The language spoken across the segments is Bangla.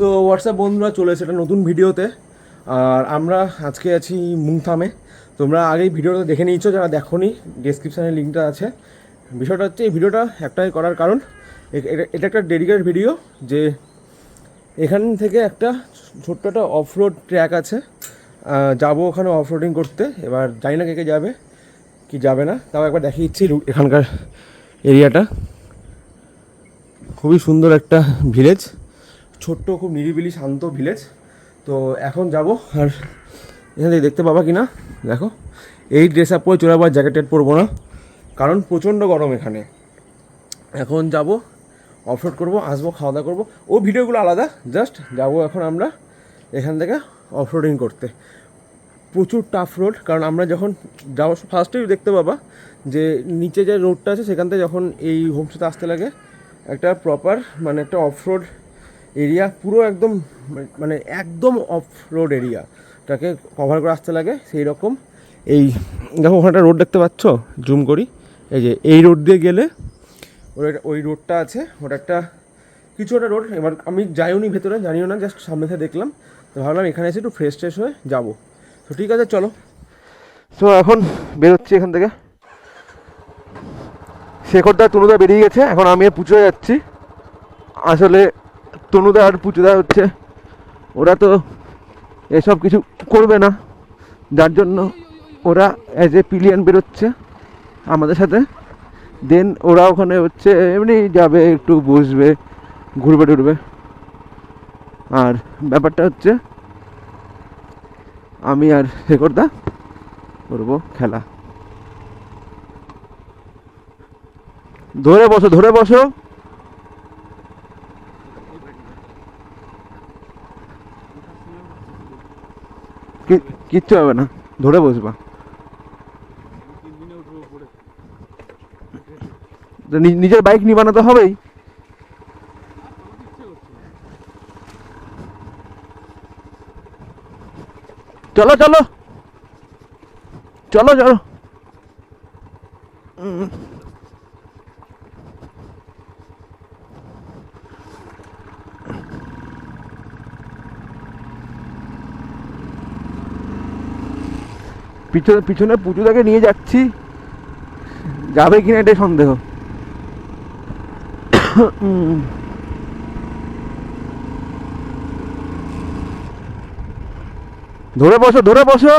তো হোয়াটসঅ্যাপ বন্ধুরা চলে এসেছে একটা নতুন ভিডিওতে। আর আমরা আজকে আছি মুংথামে। তোমরা আগেই ভিডিওটা দেখে নিয়েছো, যারা দেখোনি ডেসক্রিপশানে লিঙ্কটা আছে। বিষয়টা হচ্ছে, এই ভিডিওটা একটাই করার কারণ এটা- একটা ডেডিকেটেড ভিডিও যে এখান থেকে একটা ছোট্ট একটা অফ রোড ট্র্যাক আছে যাব ওখানে অফ রোডিং করতে। এবার জানি না কে কে যাবে, কি যাবে না। তাও একবার দেখিয়ে দিচ্ছি এখানকার এরিয়াটা খুবই সুন্দর একটা ভিলেজ ছোট্ট, খুব নিরিবিলি, শান্ত ভিলেজ তো এখন যাব, আর এখানে থেকে দেখতে পাবা কি না দেখো, এই ড্রেস আপ পরে চলে আবার জ্যাকেট পরবো না, কারণ প্রচণ্ড গরম এখানে। এখন যাব অফরোড করব, আসব খাওয়া দাওয়া করব। ও ভিডিওগুলো আলাদা জাস্ট যাব এখন আমরা এখান থেকে অফরোডিং করতে। প্রচুর টাফ রোড কারণ আমরা যখন যাওয়ার ফার্স্টেই দেখতে পাবা যে নিচে যে রোডটা আছে, সেখান থেকে যখন এই হোমস্টেতে আসতে লাগে, একটা প্রপার মানে একটা অফ রোড এরিয়া পুরো একদম মানে একদম অফ রোড এরিয়াটাকে কভার করে আসতে লাগে সেই রকম এই, দেখো ওখানে একটা রোড দেখতে পাচ্ছ? জুম করি। এই যে, এই রোড দিয়ে গেলে ওর ওই রোডটা আছে, ওটা একটা কিছু একটা রোড এবার আমি যাইও নি ভেতরে, জানিও না জাস্ট সামনে থেকে দেখলাম। তো ভাবলাম এখানে এসে একটু ফ্রেশ ট্রেশ হয়ে যাব। তো ঠিক আছে, চলো। তো এখন বেরোচ্ছি এখান থেকে। শেখরদা, তনুদা বেরিয়ে গেছে। এখন আমি পুজো যাচ্ছি। আসলে তনুদা আর পুচুদা হচ্ছে, ওরা তো এসব কিছু করবে না। যার জন্য ওরা অ্যাজ এ পিলিয়ান বেরোচ্ছে আমাদের সাথে। দেন ওরা ওখানে হচ্ছে এমনি যাবে, একটু বসবে, ঘুরবে টুরবে। আর ব্যাপারটা হচ্ছে, আমি আর শেখরদা করব খেলা। ধরে বসো ধরে বসো। কিচ্ছু হবে না। ধরে বসবা। নিজের বাইক নিবানো তো হবেই। চলো চলো। চলো চলো। পিছনে পিছনে পুজোটাকে নিয়ে যাচ্ছি। যাবে কিনা এটাই সন্দেহ। ধরে বসো ধরে বসো।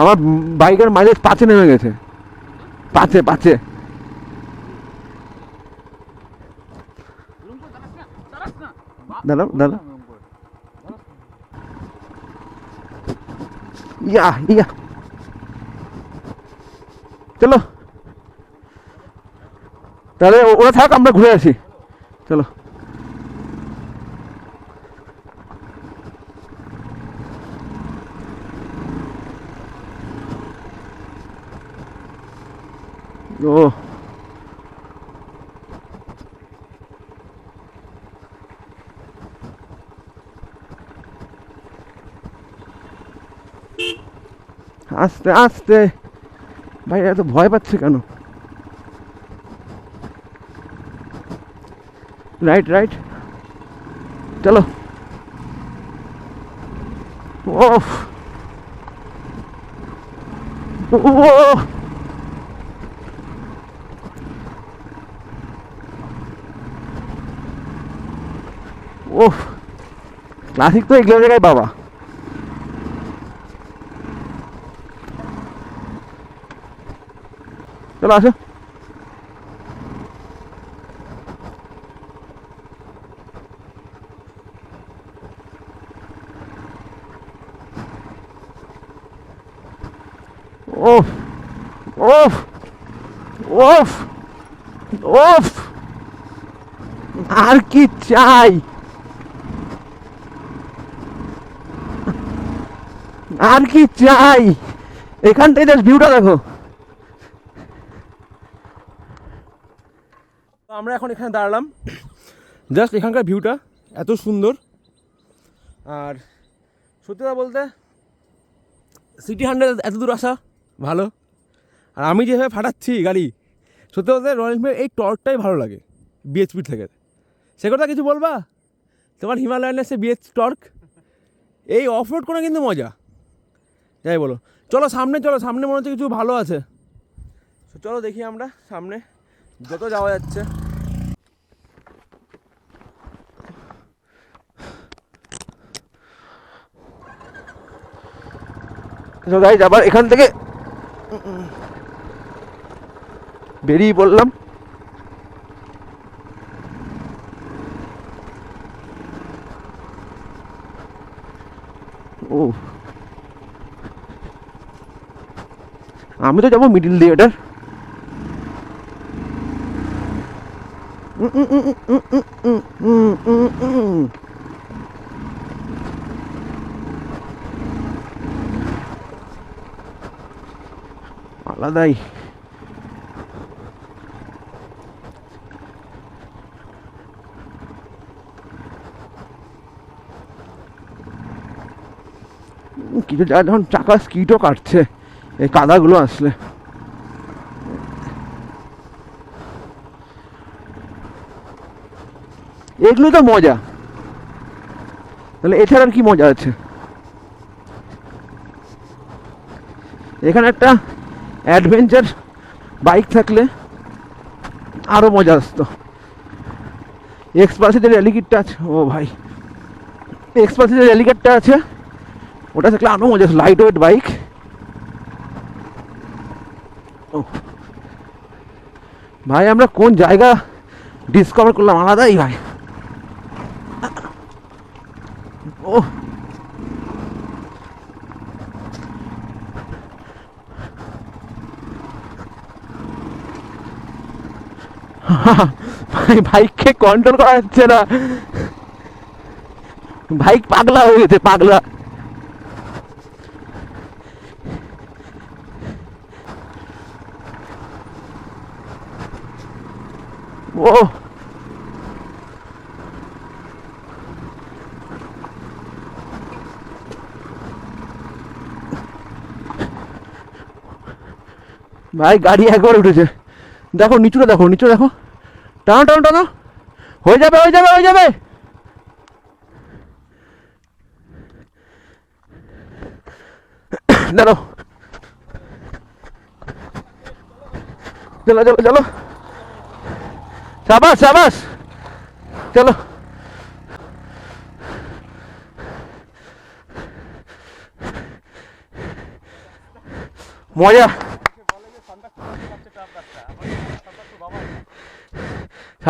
আমার বাইকের মাইলেজ পাঁচে নেমে গেছে। পাঁচে পাঁচে। দাঁড়াও দাঁড়াও। ইয়া ইয়া। চলো। তাহলে ওরা থাক আমরা ঘুরে আসি। চলো। ও। আস্তে আস্তে। ভাই, এত ভয় পাচ্ছে কেন? রাইট রাইট চলো। ক্লাসিক তো এগুলো জায়গায় বাবা। চলো আসো। ওফ ওফ ওফ ওফ, আর কি চাই? আর কি চাই? এখান থেকে জাস্ট ভিউটা দেখো। আমরা এখন এখানে দাঁড়ালাম। জাস্ট এখানকার ভিউটা এত সুন্দর। আর সত্যি কথা বলতে সিটি হান্ড্রেড এত দূর আসা ভালো। আর আমি যেভাবে ফাটাচ্ছি গাড়ি, সত্যি বলতে রয়্যাল এনফিল্ড এই টর্কটাই ভালো লাগে বিএচপি থেকে। সে কথা কিছু বলবা? তোমার হিমালয়ানের সে বিএচ টর্ক? এই অফ রোড করে কিন্তু মজা। যাই বলো। চলো সামনে চলো। সামনে মনে হচ্ছে কিছু ভালো আছে। চলো দেখি আমরা সামনে। যত যাওয়া যাচ্ছে। গাইজ আবার এখান থেকে বেরিয়ে পড়লাম ও আমি তো যাব মিডিল দিয়ে এটার আলাদাই কিছু জায়গায় যখন চাকা স্কিটও কাটছে, এই কাদাগুলো আসলে। এগুলো তো মজা। তাহলে এছাড়া আর কি মজা আছে? এখানে একটা অ্যাডভেঞ্চার, বাইক থাকলে আরও মজা আসতো। এক্সপালসে যে আছে, ও ভাই। এক্সপালসে যে আছে, ওটা থাকলে আরও মজা আসতো লাইট ওয়েট বাইক ও। ভাই, আমরা কোন জায়গা ডিসকভার করলাম? আলাদাই ভাই। ও। ভাই বাইককে কন্ট্রোল করা যাচ্ছে না। বাইক পাগলা হয়ে গেছে, পাগলা। ও। ভাই, গাড়ি একবার উঠেছে। দেখো, নিচুটা দেখো নিচু দেখো। টানো টানো টানো। হয়ে যাবে হয়ে যাবে হয়ে যাবে। দাঁড়ো চলো চলো চলো। সাবাস সাবাস। চলো। মজা।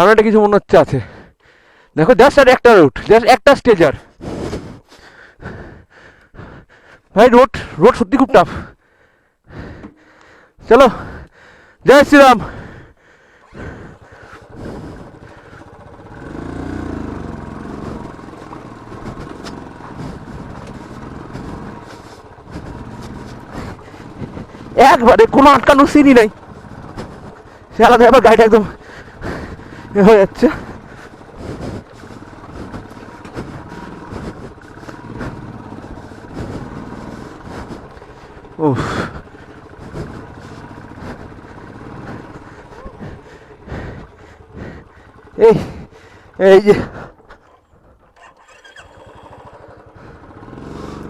সামনেটা কিছু মনে হচ্ছে আছে। দেখো জাস্ট আর একটা রুট জাস্ট একটা স্টেজার ভাই রোড রোড সত্যি খুব টাফ চলো, জয় শ্রীরাম। একবারে কোনো আটকানোর সিনই নাই। সে আলাদা গাড়িটা একদম। এ হয়ে যাচ্ছে ও এই এই যে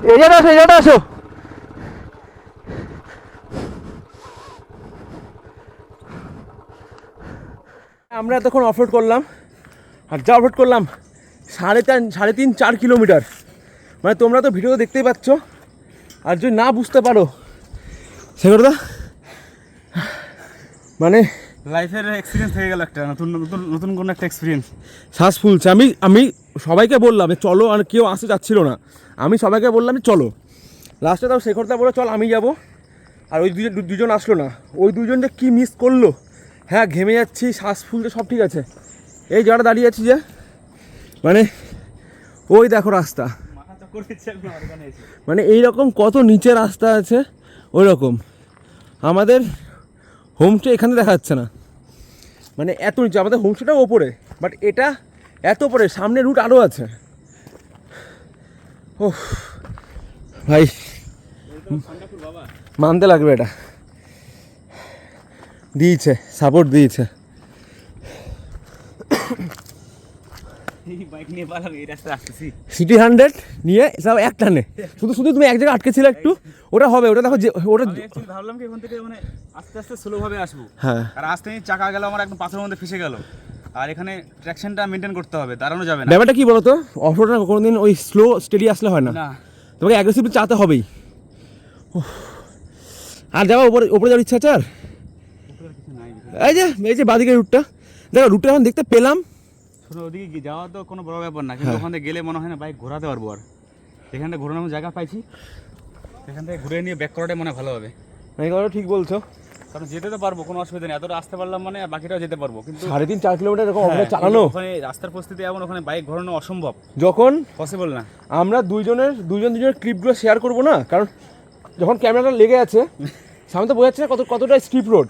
এই জায়গা আসো এই জায়গাটা আসো আমরা এতক্ষণ অফরোড করলাম আর যা অফরোড করলাম সাড়ে তিন সাড়ে তিন চার কিলোমিটার। মানে তোমরা তো ভিডিও দেখতেই পাচ্ছ আর যদি না বুঝতে পারো সেগুলো মানে লাইফের এক্সপিরিয়েন্স হয়ে গেল একটা নতুন নতুন নতুন কোনো একটা এক্সপিরিয়েন্স শ্বাস ফুলছে। আমি আমি সবাইকে বললাম চলো আর কেউ আসতে চাচ্ছিল না। আমি সবাইকে বললাম যে চলো। লাস্টে তাও শেখরদা বলে চল আমি যাব। আর ওই দুজন দুজন আসলো না। ওই দুজন যে কী মিস করল হ্যাঁ ঘেমে যাচ্ছি, শ্বাস ফুলছে, সব ঠিক আছে। এই জায়গাটা দাঁড়িয়ে আছি যে মানে ওই দেখো রাস্তা। মানে এই রকম কত নিচে রাস্তা আছে ওই রকম আমাদের হোমস্টে এখানে দেখা যাচ্ছে না। মানে এত নিচে, আমাদের হোমস্টেটাও ওপরে বাট এটা এত ওপরে, সামনে রুট আরও আছে। ও ভাই মানতে লাগবে এটা। দিয়েছে সাপোর্ট দিয়েছে। সিটি হান্ড্রেড নিয়ে সব এক টানে শুধু শুধু তুমি এক জায়গায় আটকে ছিল একটু ওটা হবে ওটা দেখো যে ওটা ভাবলাম কি ওখান থেকে মানে আস্তে আস্তে স্লো ভাবে আসব। হ্যাঁ। আর আসতে চাকা গেল আমার একদম পাথরের মধ্যে ফেসে গেল। আর এখানে ট্র্যাকশনটা মেনটেন করতে হবে দাঁড়ানো যাবে না। ব্যাপারটা কি বলতো? অফরোড না কোনোদিন ওই স্লো স্টেডি আসলে হয় না। তোমাকে অ্যাগ্রেসিভলি চাতে হবেই। আর যাওয়া উপরে উপরে যাওয়ার ইচ্ছা আছে আর উপরে আর কিছু নাই এই যে এই যে বাদিকের রুটটা দেখো রুটটা এখন দেখতে পেলাম। শোনো ওদিকে যাওয়া তো কোনো বড় ব্যাপার না কিন্তু ওখানে গেলে মনে হয় না বাইক ঘোরাতে পারব আর। এখানটা ঘোরানোর জায়গা পাইছি সেখান থেকে ঘুরে নিয়ে ব্যাক করাটাই মনে ভালো হবে। ঠিক বলছো। কারণ যেতে তো পারব কোনো অসুবিধা নেই। এতটা আসতে পারলাম মানে আর বাকিটাও যেতে পারব কিন্তু সাড়ে তিন চার কিলোমিটার এরকম হ্যাঁ, চালানো? ওখানে রাস্তার পরিস্থিতি এমন ওখানে বাইক ঘোরানো অসম্ভব। যখন পসিবল না। আমরা দুইজনের দুইজন দুজনের ক্লিপগুলো শেয়ার করব না? কারণ যখন ক্যামেরাটা লেগে আছে সামনে তো বোঝা যাচ্ছে না কত কতটা স্ট্রিপ রোড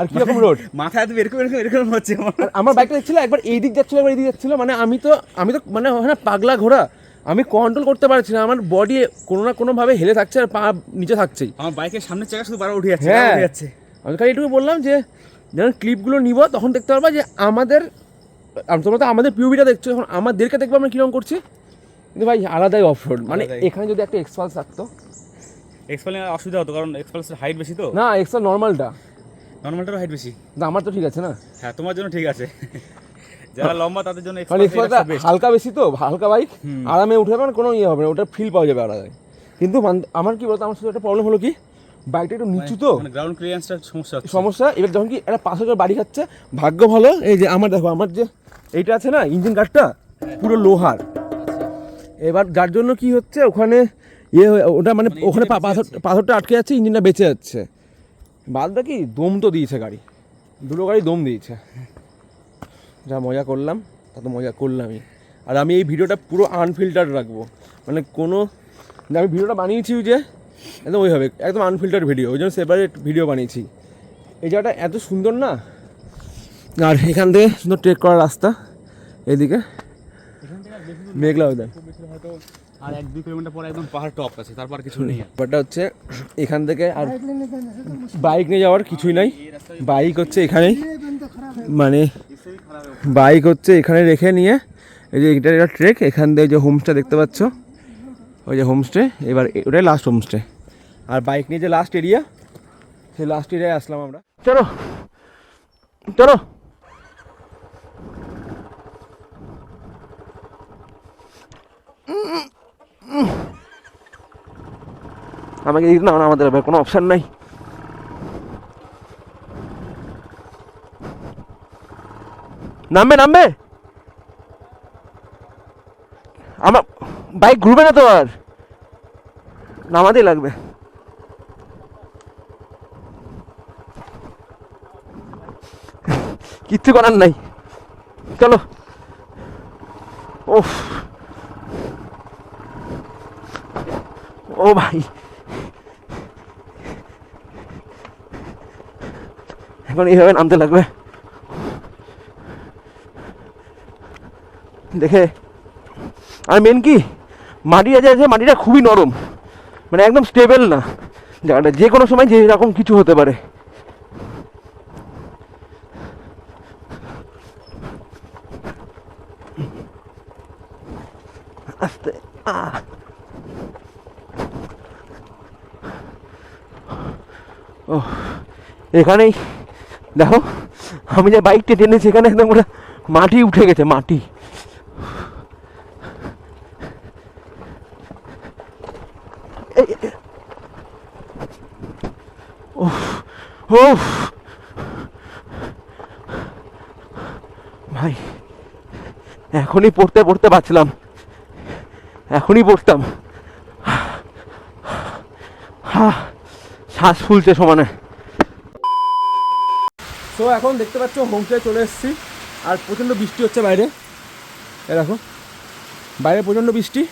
আর কীরকম রোড মাথায় তো এরকম এরকম এরকম হচ্ছে আমার। বাইকটা দেখছিল একবার এই দিক যাচ্ছিল একবার এই দিক যাচ্ছিল মানে আমি তো আমি তো মানে হয় না পাগলা ঘোড়া। আমি কন্ট্রোল করতে পারছি না আমার বডি কোনো না কোনোভাবে হেলে থাকছে আর পা নিচে থাকছেই। আমার বাইকের সামনের চাকা শুধু বারো উঠে যাচ্ছে হ্যাঁ। উঠে যাচ্ছে। আমি খালি এটুকু বললাম যে যখন ক্লিপগুলো নিব তখন দেখতে পারবা যে আমাদের আম- তোমরা তো আমাদের পিউবিটা দেখছ এখন আমাদেরকে দেখব আমরা কীরকম করছি। কিন্তু ভাই আলাদাই অফ রোড মানে এখানে যদি একটা এক্সপালস থাকতো। এক্সপালের অসুবিধা হতো কারণ এক্সপালসের হাইট বেশি তো। না এক্সট্রা নর্মালটা নর্মালটারও হাইট বেশি। না আমার তো ঠিক আছে না। হ্যাঁ তোমার জন্য ঠিক আছে। যারা লম্বা তাদের জন্য মানে হালকা বেশি তো হালকা বাইক আরামে উঠে মানে কোনো ইয়ে হবে না ওটা ফিল পাওয়া যাবে আলাদাই। কিন্তু আমার কি বলতো আমার সাথে একটা প্রবলেম হলো কি? বাইকটা একটু নিচু তো। মানে গ্রাউন্ড ক্লিয়ারেন্সটা সমস্যা সমস্যা এবার যখন কি একটা পাশে যখন বাড়ি খাচ্ছে ভাগ্য ভালো এই যে আমার দেখো আমার যে এইটা আছে না ইঞ্জিন কাঠটা পুরো লোহার। এবার যার জন্য কি হচ্ছে ওখানে ইয়ে ওটা মানে মানে ওখানে পাথরটা আটকে যাচ্ছে ইঞ্জিনটা বেঁচে যাচ্ছে। বাদ বাকি দম তো দিয়েছে গাড়ি। দুটো গাড়ি দম দিয়েছে। যা মজা করলাম তা তো মজা করলামই। আর আমি এই ভিডিওটা পুরো আনফিল্টার রাখব। মানে কোনো যে আমি ভিডিওটা বানিয়েছি যে একদম ওইভাবে একদম আনফিল্টার ভিডিও ওই জন্য সেপারেট ভিডিও বানিয়েছি। এই জায়গাটা এত সুন্দর না? আর এখান থেকে সুন্দর ট্রেক করার রাস্তা এদিকে। মেঘলা ওদের আর এক দুই কিলোমিটার পরে একদম পাহাড় টপ আছে, তারপর কিছু নেই ব্যাপারটা হচ্ছে, এখান থেকে আর বাইক নিয়ে যাওয়ার কিছুই নাই। বাইক হচ্ছে এখানেই। মানে। বাইক হচ্ছে এখানে রেখে নিয়ে, এই যে এটা একটা ট্রেক এখান দিয়ে যে হোমস্টে দেখতে পাচ্ছ, ওই যে হোমস্টে এবার ওটাই লাস্ট হোমস্টে আর বাইক নিয়ে যে লাস্ট এরিয়া সেই লাস্ট এরিয়ায় আসলাম আমরা। চলো চলো। আমাকে দিক না আমাদের কোনো অপশান নাই। নামবে নামবে? আমার বাইক ঘুরবে না তো আর? নামাতেই লাগবে। কিচ্ছু করার নাই। চলো। ওফ ও ভাই। এখন এইভাবে নামতে লাগবে। দেখে, আর মেন কি? মাটি আছে আছে, মাটিটা খুবই নরম। মানে একদম স্টেবল না। জায়গাটা যে কোনো সময় যে রকম কিছু হতে পারে আস্তে আহ। ও এখানেই দেখো আমি যে বাইকটা টেনেছি এখানে একদম পুরো মাটি উঠে গেছে মাটি। উফ। ভাই এখনই পড়তে পড়তে পারছিলাম এখনই পড়তাম। হা, শ্বাস ফুলছে সমানে। তো এখন দেখতে পাচ্ছ হোমস্টে চলে এসেছি। আর প্রচণ্ড বৃষ্টি হচ্ছে বাইরে। এ দেখো, বাইরে প্রচণ্ড বৃষ্টি।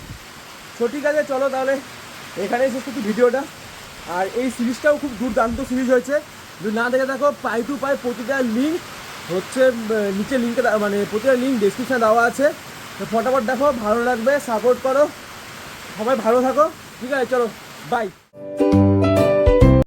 তো ঠিক আছে, চলো তাহলে এখানেই শেষ করছি ভিডিওটা। আর এই সিরিজটাও খুব দুর্দান্ত সিরিজ হয়েছে। যদি না দেখে দেখো পাই টু পাই প্রতিটা লিঙ্ক হচ্ছে নিচে লিঙ্কে মানে প্রতিটা লিঙ্ক ডিসক্রিপশানে দেওয়া আছে। তো ফটাফট দেখো, ভালো লাগবে সাপোর্ট করো। সবাই ভালো থাকো। ঠিক আছে, চলো বাই